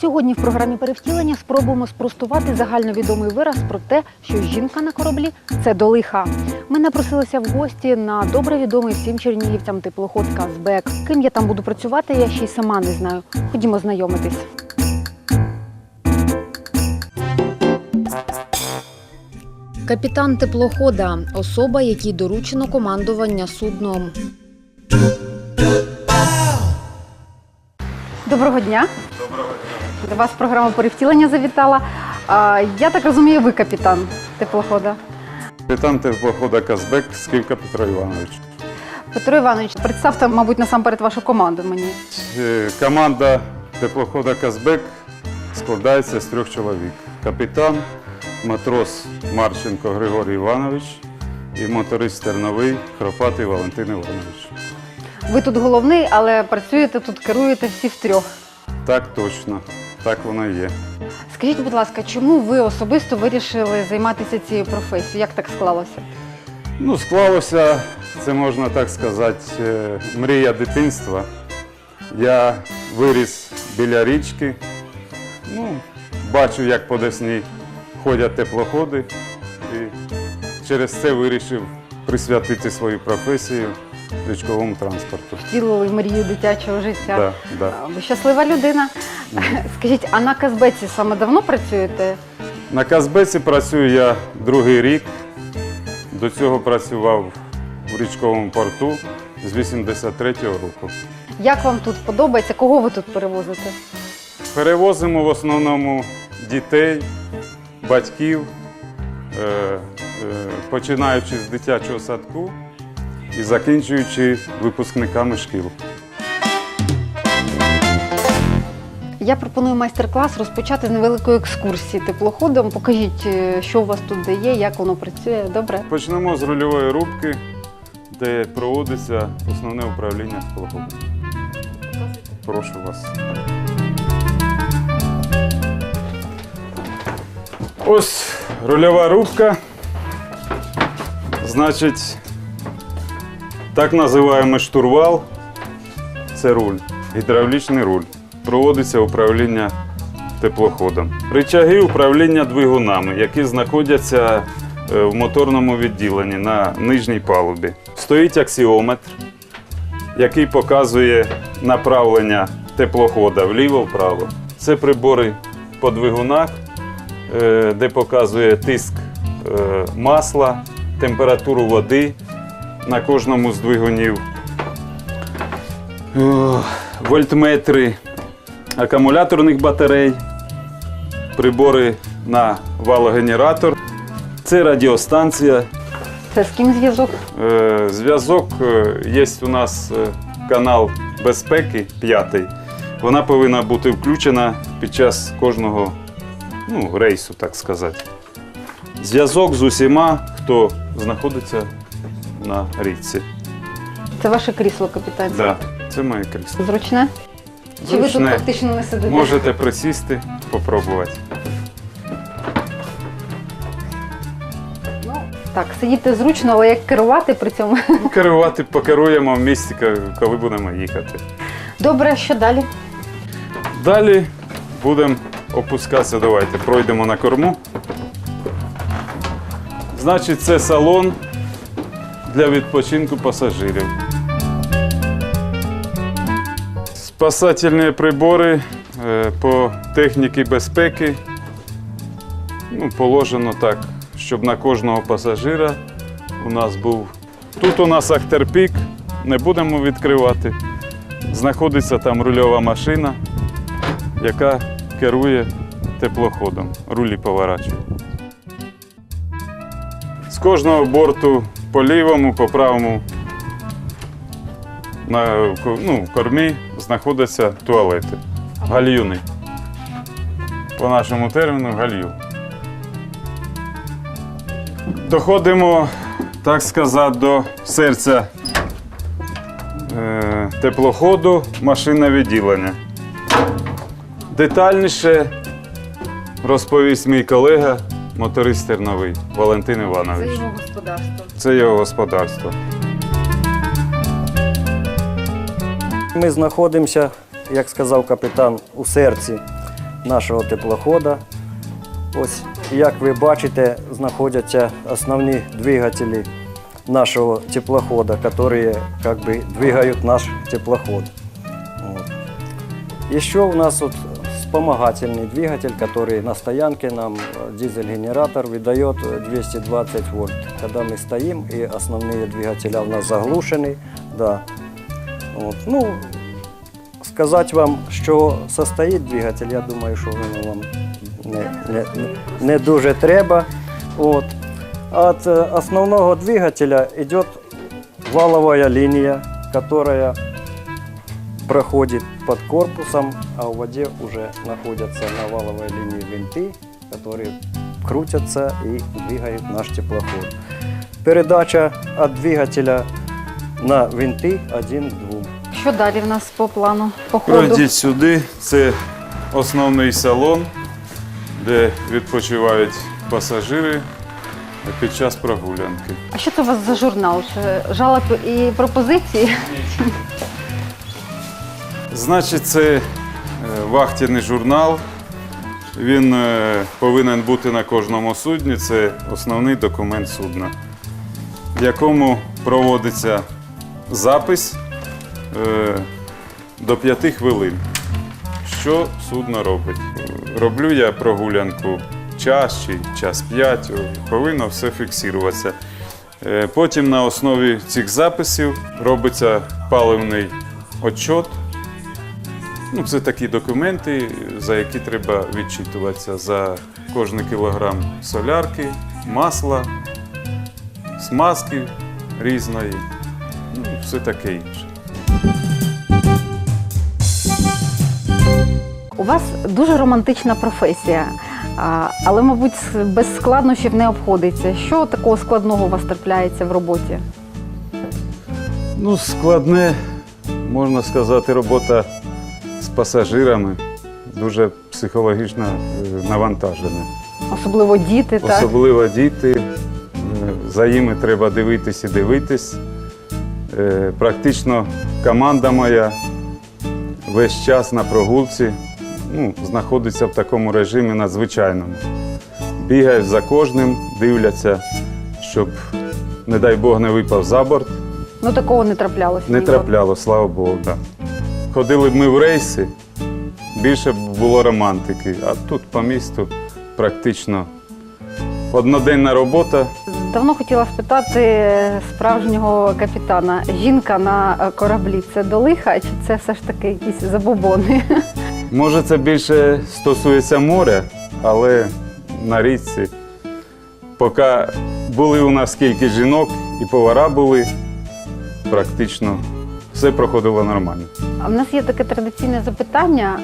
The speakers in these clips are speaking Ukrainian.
Сьогодні в програмі перевтілення спробуємо спростувати загальновідомий вираз про те, що жінка на кораблі це до лиха. Ми напросилися в гості на добре відомий всім чернігівцям теплоход Казбек. Ким я там буду працювати, я ще й сама не знаю. Ходімо знайомитись. Капітан теплохода особа, якій доручено командування судном. Доброго дня. Доброго До вас програма перевтілення завітала. А, я так розумію, ви капітан теплохода. Капітан теплохода Казбек Сківка Петро Іванович. Петро Іванович, представте, мабуть, насамперед вашу команду мені. Е, Команда теплохода Казбек складається з трьох чоловік: капітан, матрос Марченко Григорій Іванович і моторист терновий Хропатий Валентин Іванович. Ви тут головний, але працюєте тут, керуєте всі втрьох. Так точно, так воно і є. Скажіть, будь ласка, чому ви особисто вирішили займатися цією професією? Як так склалося? Ну, склалося, це можна так сказати, е, мрія дитинства. Я виріс біля річки, ну, бачу, як по Десні ходять теплоходи, і через це вирішив присвятити свою професію річковому транспорту. Втілили мрію дитячого життя. Да, да. Ви щаслива людина. Скажіть, а на Казбеці саме давно працюєте? На Казбеці працюю я другий рік. До цього працював в річковому порту з 83-го року. Як вам тут подобається? Кого ви тут перевозите? Перевозимо в основному дітей, батьків, е, е, починаючи з дитячого садку і закінчуючи випускниками шкіл. Я пропоную майстер-клас розпочати з невеликої екскурсії теплоходом. Покажіть, е, що у вас тут де є, як воно працює. Добре? Почнемо з рульової рубки, де проводиться основне управління теплоходом. Прошу вас. Ось рульова рубка. Значить, так називаємо штурвал. Це руль, гідравлічний руль. Проводиться управління теплоходом. Ричаги управління двигунами, які знаходяться е, в моторному відділенні на нижній палубі. Стоїть аксіометр, який показує направлення теплохода вліво-вправо. Це прибори по двигунах, де показує тиск е, масла, температуру води на кожному з двигунів. Вольтметри акумуляторних батарей, прибори на валогенератор. Це радіостанція. Це з ким зв'язок? Е, Зв'язок е, є у нас е, канал безпеки п'ятий. Вона повинна бути включена під час кожного ну, рейсу, так сказати. Зв'язок з усіма, хто знаходиться на річці. Це ваше крісло, капітан. Да, це моє крісло. Зручне? Чи ви тут Зручне. фактично не сидите? Можете присісти, попробувати. Ну, так, сидіти зручно, але як керувати при цьому? Ну, Керувати покеруємо в місті, коли будемо їхати. Добре, що далі? Далі будемо опускатися. Давайте пройдемо на корму. Значить, це салон для відпочинку пасажирів. Спасательні прибори е, по техніці безпеки. Ну, положено так, щоб на кожного пасажира у нас був. Тут у нас ахтерпік, не будемо відкривати. Знаходиться там рульова машина, яка керує теплоходом, рулі поворачує. З кожного борту по лівому, по правому на ну, кормі знаходяться туалети. Гальюни. По нашому терміну гальюн. Доходимо, так сказати, до серця е, теплоходу, машинне відділення. Детальніше розповість мій колега, моторист терновий Валентин Іванович. Це його господарство. Це його господарство. Ми знаходимося, як сказав капітан, у серці нашого теплохода. Ось, як ви бачите, знаходяться основні двигателі нашого теплохода, які как бы, двигают наш теплоход. Вот. Еще у нас вот вспомогательный двигатель, который на стоянке нам э, дизель-генератор выдает э, 220 вольт. Когда мы стоим и основные двигателя у нас заглушены, да, От. Ну, сказати вам, що состоїть двигатель, я думаю, що воно вам не, не, не- не дуже треба. От. От е, основного двигателя йде валовая линия, которая проходит под корпусом, а в воде уже находятся на валовой линии винты, которые крутятся и двигают наш теплоход. Передача от двигателя на один к двум. Що далі в нас по плану? По ходу? Пройдіть сюди. Це основний салон, де відпочивають пасажири під час прогулянки. А що це у вас за журнал? Чи жалоб і пропозиції? Значить, це е, вахтяний журнал. Він е, повинен бути на кожному судні. Це основний документ судна, в якому проводиться запис е, до 5 хвилин. Що судно робить? Роблю я прогулянку час чи час 5, повинно все фіксуватися. Потім на основі цих записів робиться паливний отчот. Ну, це такі документи, за які треба відчитуватися за кожний кілограм солярки, масла, смазки різної, ну, все таке інше. У вас дуже романтична професія, але, мабуть, без складнощів не обходиться. Що такого складного у вас трапляється в роботі? Ну, складне, можна сказати, робота з пасажирами, дуже психологічно е, навантажена. Особливо діти, так? Особливо діти. е, За ними треба дивитись і дивитись. Е, Практично команда моя весь час на прогулці ну, знаходиться в такому режимі надзвичайному. Бігають за кожним, дивляться, щоб, не дай Бог, не випав за борт. Ну такого не траплялося. Не ніколи. трапляло, слава Богу. Да. Ходили б ми в рейси, більше б було романтики, а тут по місту практично одноденна робота. Давно хотіла спитати справжнього капітана. Жінка на кораблі це до лиха, чи це все ж таки якісь забобони? Може, це більше стосується моря, але на річці. Поки були у нас кілька жінок і повара були, практично все проходило нормально. В нас є таке традиційне запитання: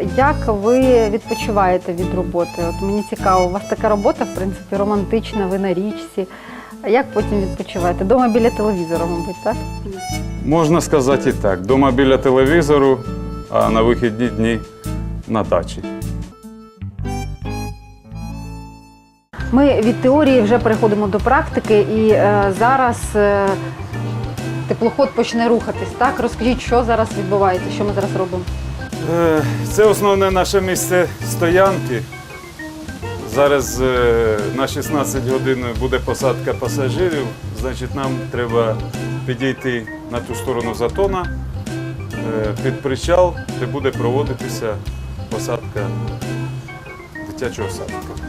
е, як ви відпочиваєте від роботи? От мені цікаво, у вас така робота, в принципі, романтична, ви на річці. Як потім відпочиваєте? Дома біля телевізора, мабуть, так? Можна сказати і так. Дома біля телевізору, а на вихідні дні на дачі. Ми від теорії вже переходимо до практики, і е, зараз е, теплоход почне рухатись. Так, розкажіть, що зараз відбувається, що ми зараз робимо? Е, Це основне наше місце стоянки. Зараз е, на 16 годин буде посадка пасажирів, значить нам треба підійти на ту сторону затона е, під причал, де буде проводитися посадка дитячого садка.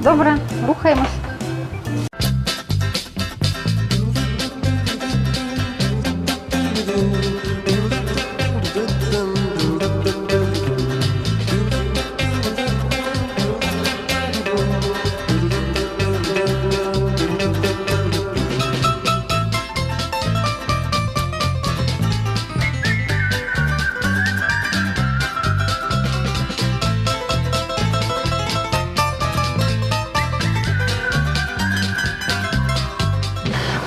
Добре, рухаємось. you.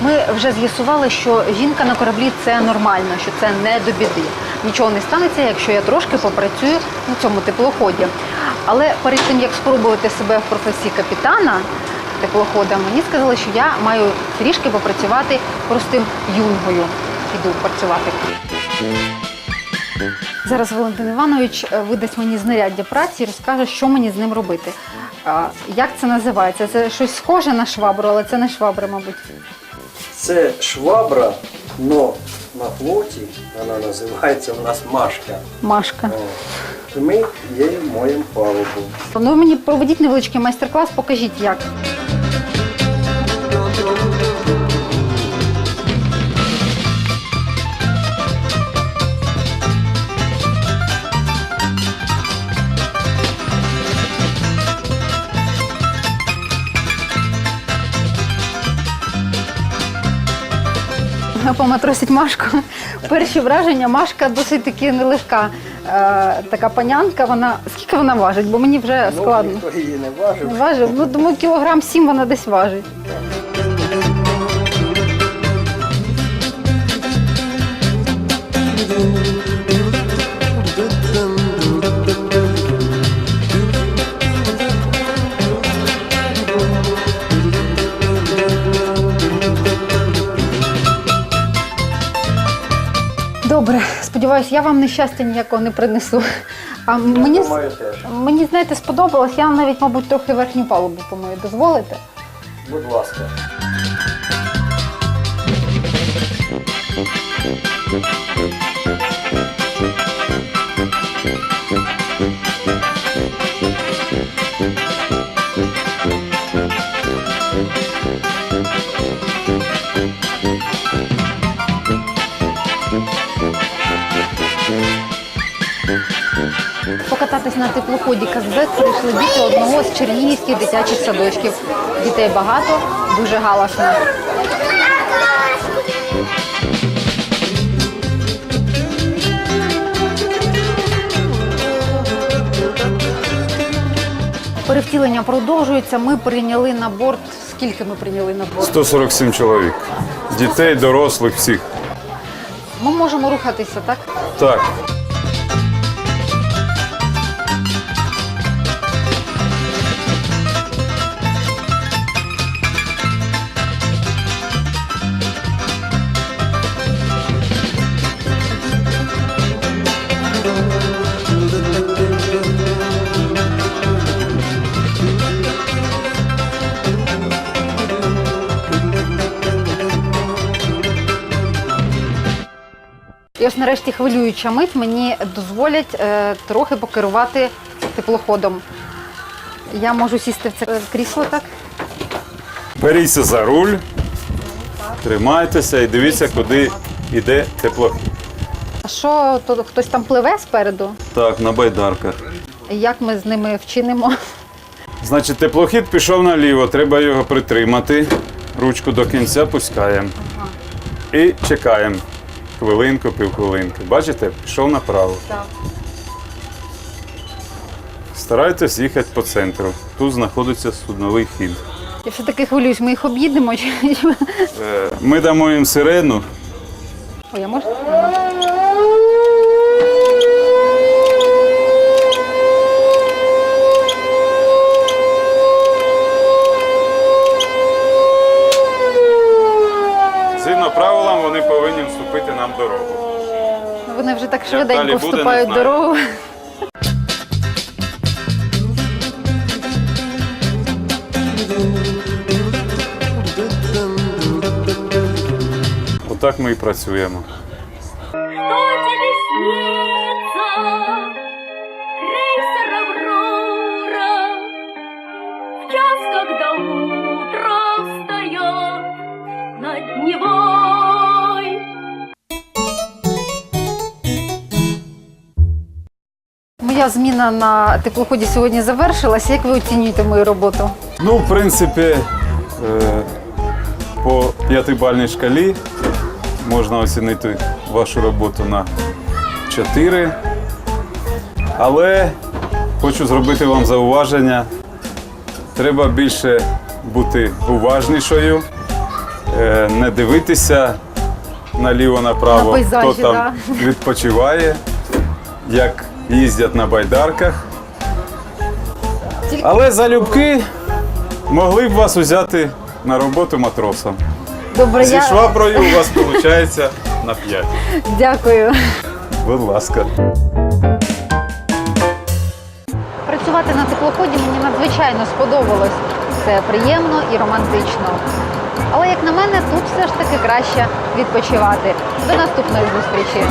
Ми вже з'ясували, що жінка на кораблі це нормально, що це не до біди. Нічого не станеться, якщо я трошки попрацюю на цьому теплоході. Але перед тим як спробувати себе в професії капітана теплохода, мені сказали, що я маю трішки попрацювати простим юнгою. Іду працювати. Зараз Валентин Іванович е, видасть мені знаряддя праці і розкаже, що мені з ним робити. Як це називається? Це щось схоже на швабру, але це не швабра, мабуть. Це швабра, но на флоті вона називається у нас машка. Машка. О, ми її моємо палубу. Ну мені проведіть невеличкий майстер-клас, покажіть як. Поматросить Машку. Перші враження Машка досить таки нелегка. Е, така панянка, вона скільки вона важить, бо мені вже складно. Ну, ніхто її не важив. Не важив. Ну, думаю, кілограм сім вона десь важить. Добре, сподіваюся, я вам нещастя ніякого не принесу. А мені, думаю, теж. мені знаєте, сподобалось. Я навіть, мабуть, трохи верхню палубу помою. Дозволите? Будь ласка. Покататись на теплоході Казбек прийшли діти одного з чернігівських дитячих садочків. Дітей багато, дуже галасно. Перевтілення продовжується. Ми прийняли на борт. Скільки ми прийняли на борт? 147 чоловік. Дітей, дорослих, всіх. Ми можемо рухатися, так? Так. І ось нарешті хвилююча мить мені дозволять е, трохи покерувати теплоходом. Я можу сісти в це крісло так. Беріться за руль, тримайтеся і дивіться, куди йде теплохід. А що то хтось там пливе спереду? Так, на байдарках. Як ми з ними вчинимо? Значить, теплохід пішов наліво, треба його притримати. Ручку до кінця пускаємо. І чекаємо. Хвилинку, півхвилинки. Бачите, пішов направо. Так. Старайтесь їхати по центру. Тут знаходиться судновий хід. Я все таки хвилююсь, ми їх об'їдемо. чи- Е, Ми дамо їм сирену. Ой, я можу? Нам дорогу. Вони вже так далі швиденько буде, вступають в знаю. дорогу. Отак ми і працюємо. Моя зміна на теплоході сьогодні завершилася. Як ви оцінюєте мою роботу? Ну, в принципі, е, по п'ятибальній шкалі можна оцінити вашу роботу на 4. Але хочу зробити вам зауваження. Треба більше бути уважнішою, е, не дивитися наліво-направо, На хто там відпочиває, як їздять на байдарках. Але залюбки могли б вас узяти на роботу матросом. Добре, Зі я шваброю у вас виходить на 5. дякую. Будь ласка. Працювати на теплоході мені надзвичайно сподобалось. Це приємно і романтично. Але як на мене, тут все ж таки краще відпочивати. До наступної зустрічі.